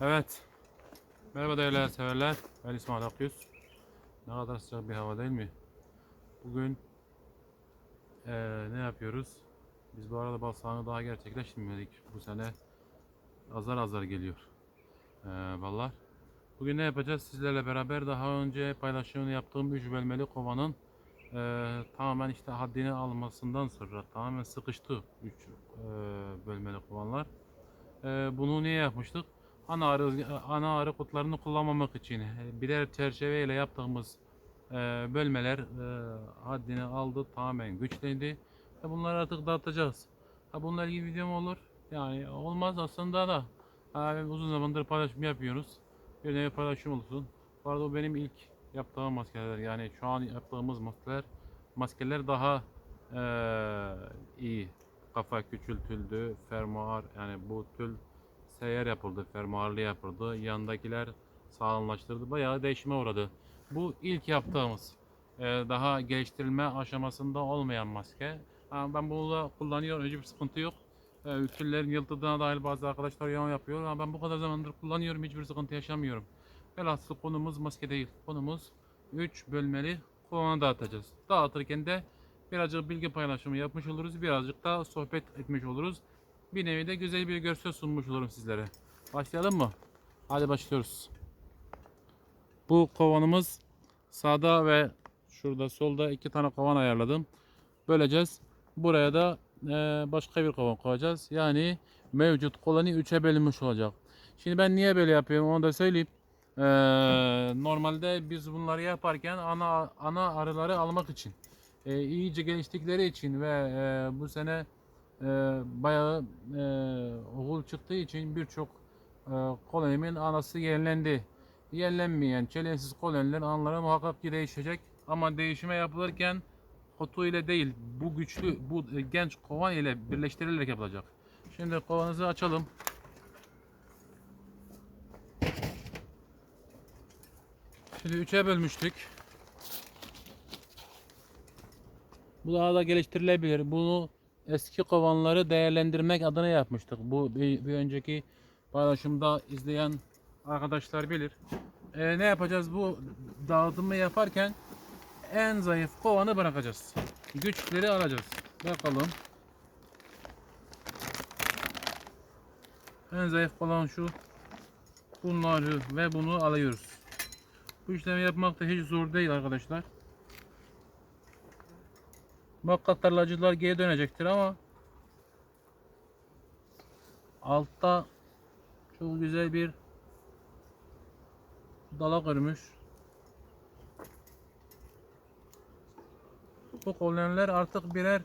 Evet. Merhaba değerli severler. Ben İsmail Akyüz. Ne kadar sıcak bir hava değil mi? Bugün eee, ne yapıyoruz? Biz bu arada bal sahanı daha gerçekleştirmedik. Bu sene azar azar geliyor. Eee ballar. Bugün ne yapacağız? Sizlerle beraber daha önce paylaşımını yaptığım 3 bölmeli kovanın eee, tamamen işte haddini almasından sonra tamamen sıkıştı 3 bölmeli kovanlar. Eee, bunu niye yapmıştık? Ana arı, ana arı kutlarını kullanmamak için e, birer çerçeveyle yaptığımız eee, bölmeler eee, haddini aldı, tamamen güçlendi. Ve bunları artık dağıtacağız. Ha bununla ilgili videom olur. Yani olmaz aslında da ha, uzun zamandır paylaşım yapıyoruz. Bir nevi paylaşım olsun. Bu arada bu benim ilk yaptığım maskeler. Yani şu an yaptığımız maskeler maskeler daha eee, iyi. Kafa küçültüldü, fermuar yani bu tül seyyar yapıldı, fermuarlı yapıldı. Yandakiler sağlamlaştırdı. Bayağı değişime uğradı. Bu ilk yaptığımız e, daha geliştirilme aşamasında olmayan maske. Ben bunu da kullanıyorum. Hiçbir sıkıntı yok. E, Tüllerin yıldığına dair bazı arkadaşlar yorum yapıyor. Ama ben bu kadar zamandır kullanıyorum. Hiçbir sıkıntı yaşamıyorum. Velhasıl konumuz maske değil. Konumuz 3 bölmeli kovanı dağıtacağız. Dağıtırken de birazcık bilgi paylaşımı yapmış oluruz. Birazcık da sohbet etmiş oluruz. Bir nevi de güzel bir görsel sunmuş olurum sizlere. Başlayalım mı? Hadi başlıyoruz. Bu kovanımız sağda ve şurada solda iki tane kovan ayarladım. Böleceğiz. Buraya da e, başka bir kovan koyacağız. Yani mevcut koloni 3'e bölünmüş olacak. Şimdi ben niye böyle yapıyorum onu da söyleyeyim. E, normalde biz bunları yaparken ana ana arıları almak için e, iyice geliştikleri için ve e, bu sene e, bayağı e, oğul çıktığı için birçok e, kolonimin anası yenilendi. Yenilenmeyen çelensiz kolonilerin anaları muhakkak ki değişecek. Ama değişime yapılırken kutu ile değil bu güçlü bu e, genç kovan ile birleştirilerek yapılacak. Şimdi kovanızı açalım. Şimdi üçe bölmüştük. Bu daha da geliştirilebilir. Bunu eski kovanları değerlendirmek adına yapmıştık. Bu bir, bir önceki paylaşımda izleyen arkadaşlar bilir. Ee, ne yapacağız? Bu dağıtımı yaparken en zayıf kovanı bırakacağız. Güçleri alacağız. Bakalım. En zayıf olan şu. Bunları ve bunu alıyoruz. Bu işlemi yapmak da hiç zor değil arkadaşlar. Muhakkak tarlacılar geri dönecektir ama altta çok güzel bir dalak örmüş. Bu koloniler artık birer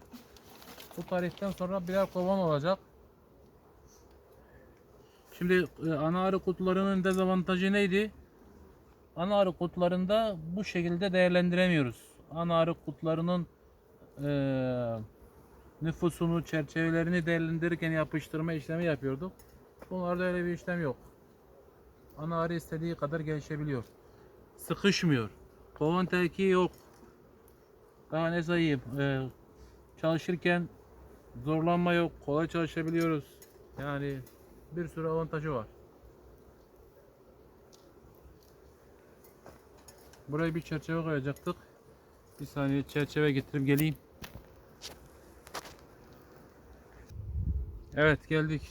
bu tarihten sonra birer kovan olacak. Şimdi e, ana arı kutularının dezavantajı neydi? Ana arı kutularında bu şekilde değerlendiremiyoruz. Ana arı kutularının eee, nüfusunu, çerçevelerini değerlendirirken yapıştırma işlemi yapıyorduk. Bunlarda öyle bir işlem yok. Ana arı istediği kadar gelişebiliyor. Sıkışmıyor. Kovan terki yok. Daha ne sayayım? eee, çalışırken zorlanma yok. Kolay çalışabiliyoruz. Yani bir sürü avantajı var. Buraya bir çerçeve koyacaktık. Bir saniye çerçeve getirip geleyim. Evet geldik.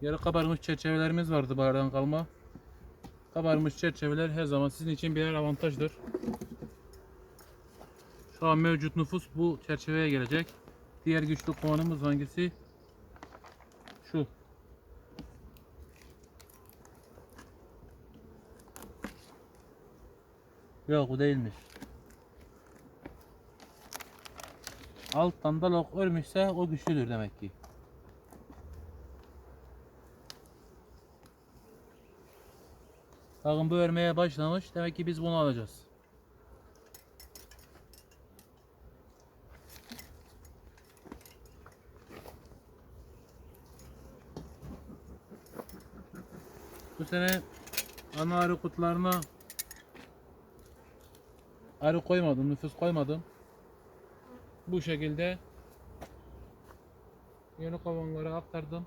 Yarı kabarmış çerçevelerimiz vardı bahardan kalma. Kabarmış çerçeveler her zaman sizin için birer avantajdır. Şu an mevcut nüfus bu çerçeveye gelecek. Diğer güçlü kovanımız hangisi? Şu. Yok bu değilmiş. Alttan da lok örmüşse o güçlüdür demek ki. Bakın bu örmeye başlamış. Demek ki biz bunu alacağız. Bu sene ana arı kutularına arı koymadım, nüfus koymadım bu şekilde yeni kovanlara aktardım.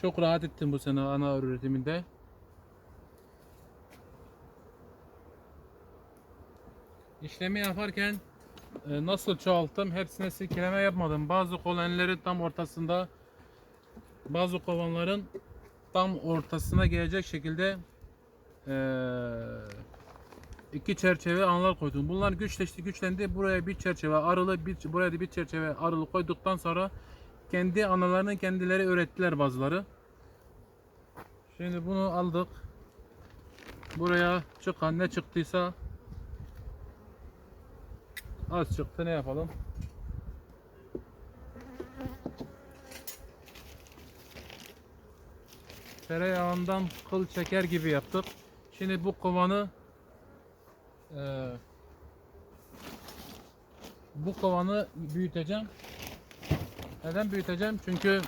Çok rahat ettim bu sene ana üretiminde. İşlemi yaparken e, nasıl çoğalttım hepsine silkeleme yapmadım. Bazı kolonilerin tam ortasında bazı kovanların tam ortasına gelecek şekilde iki çerçeve anlar koydum. Bunlar güçleşti güçlendi. Buraya bir çerçeve arılı, bir, buraya da bir çerçeve arılı koyduktan sonra kendi analarını kendileri ürettiler bazıları. Şimdi bunu aldık. Buraya çıkan ne çıktıysa az çıktı ne yapalım? Tereyağından kıl çeker gibi yaptık. Şimdi bu kovanı eee, bu kovanı büyüteceğim. Neden büyüteceğim? Çünkü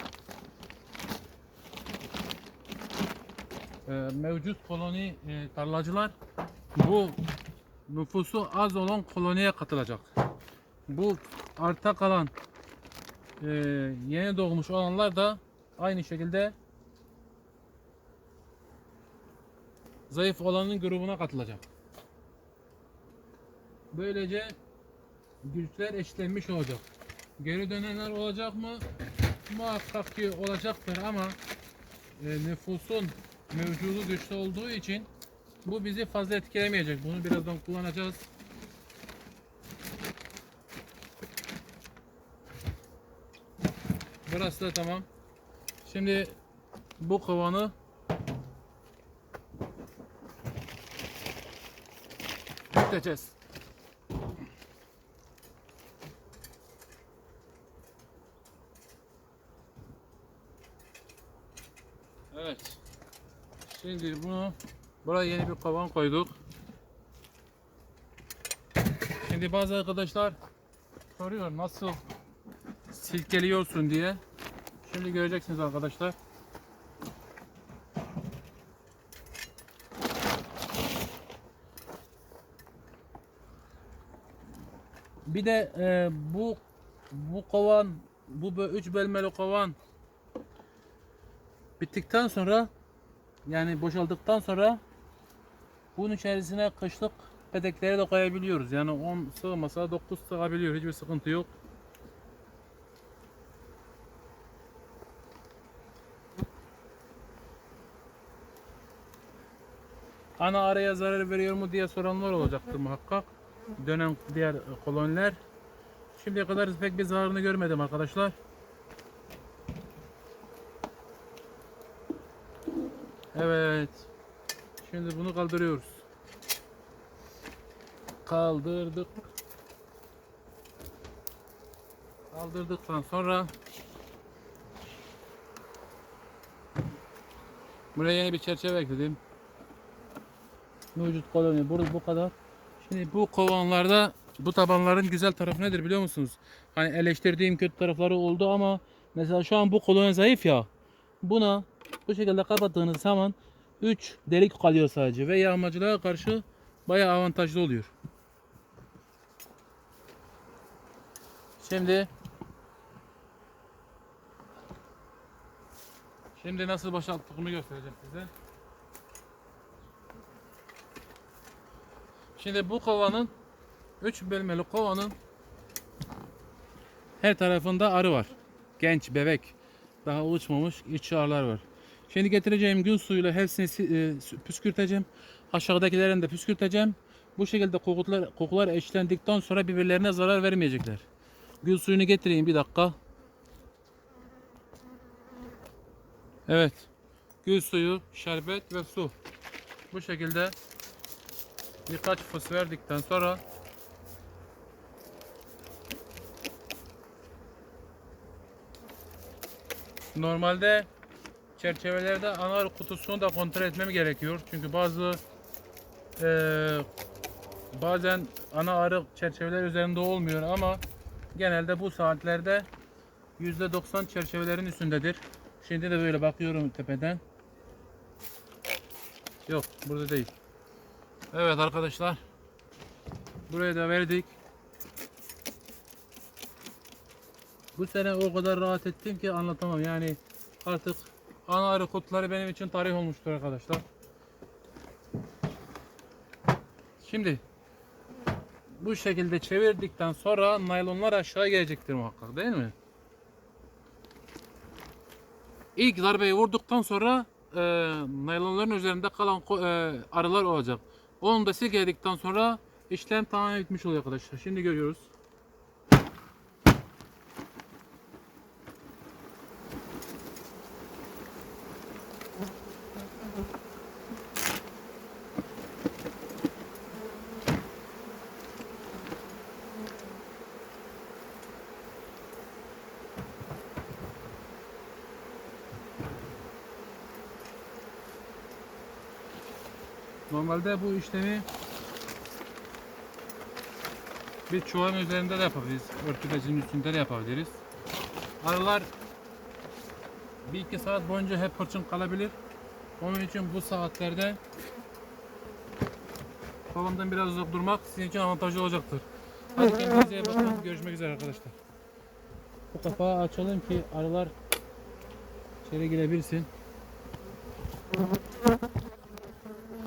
e, mevcut koloni e, tarlacılar bu nüfusu az olan koloniye katılacak. Bu arta kalan e, yeni doğmuş olanlar da aynı şekilde zayıf olanın grubuna katılacak. Böylece güçler eşitlenmiş olacak. Geri dönenler olacak mı? Muhakkak ki olacaktır ama e, nüfusun mevcudu güçlü olduğu için bu bizi fazla etkilemeyecek. Bunu birazdan kullanacağız. Burası da tamam. Şimdi bu kovanı büyüteceğiz. Evet. Şimdi bunu buraya yeni bir kovan koyduk. Şimdi bazı arkadaşlar soruyor nasıl silkeliyorsun diye. Şimdi göreceksiniz arkadaşlar. Bir de e, bu bu kovan bu bö- üç bölmeli kovan bittikten sonra yani boşaldıktan sonra bunun içerisine kışlık pedekleri de koyabiliyoruz. Yani 10 sığmasa 9 sığabiliyor. Hiçbir sıkıntı yok. Ana araya zarar veriyor mu diye soranlar olacaktır muhakkak. Dönen diğer koloniler. Şimdiye kadar pek bir zararını görmedim arkadaşlar. Evet. Şimdi bunu kaldırıyoruz. Kaldırdık. Kaldırdıktan sonra buraya yeni bir çerçeve ekledim. Mevcut koloni burada bu kadar. Şimdi bu kovanlarda bu tabanların güzel tarafı nedir biliyor musunuz? Hani eleştirdiğim kötü tarafları oldu ama mesela şu an bu koloni zayıf ya. Buna bu şekilde kapattığınız zaman 3 delik kalıyor sadece ve yağmacılığa karşı bayağı avantajlı oluyor. Şimdi Şimdi nasıl boşalttığımı göstereceğim size. Şimdi bu kovanın 3 bölmeli kovanın her tarafında arı var. Genç, bebek. Daha uçmamış iç çağlar var. Şimdi getireceğim gün suyuyla hepsini si- e, püskürteceğim. Aşağıdakilerini de püskürteceğim. Bu şekilde kokular, kokular eşlendikten sonra birbirlerine zarar vermeyecekler. Gül suyunu getireyim bir dakika. Evet. Gül suyu, şerbet ve su. Bu şekilde birkaç fıs verdikten sonra normalde çerçevelerde ana kutusunu da kontrol etmem gerekiyor. Çünkü bazı eee, bazen ana arı çerçeveler üzerinde olmuyor ama genelde bu saatlerde %90 çerçevelerin üstündedir. Şimdi de böyle bakıyorum tepeden. Yok burada değil. Evet arkadaşlar. Buraya da verdik. Bu sene o kadar rahat ettim ki anlatamam. Yani artık ana arı kutuları benim için tarih olmuştur arkadaşlar. Şimdi bu şekilde çevirdikten sonra naylonlar aşağı gelecektir muhakkak değil mi? İlk darbeyi vurduktan sonra e, naylonların üzerinde kalan e, arılar olacak. Onu da silkeledikten sonra işlem tamamen bitmiş oluyor arkadaşlar. Şimdi görüyoruz. Normalde bu işlemi bir çuvalın üzerinde de yapabiliriz. Örtü bezinin üstünde de yapabiliriz. Arılar bir iki saat boyunca hep hırçın kalabilir. Onun için bu saatlerde tavandan biraz uzak durmak sizin için avantajlı olacaktır. Hadi kendinize iyi bakın. Görüşmek üzere arkadaşlar. Bu kapağı açalım ki arılar içeri girebilsin.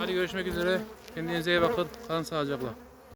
Hadi görüşmek üzere. Kendinize iyi bakın. Kalın sağlıcakla.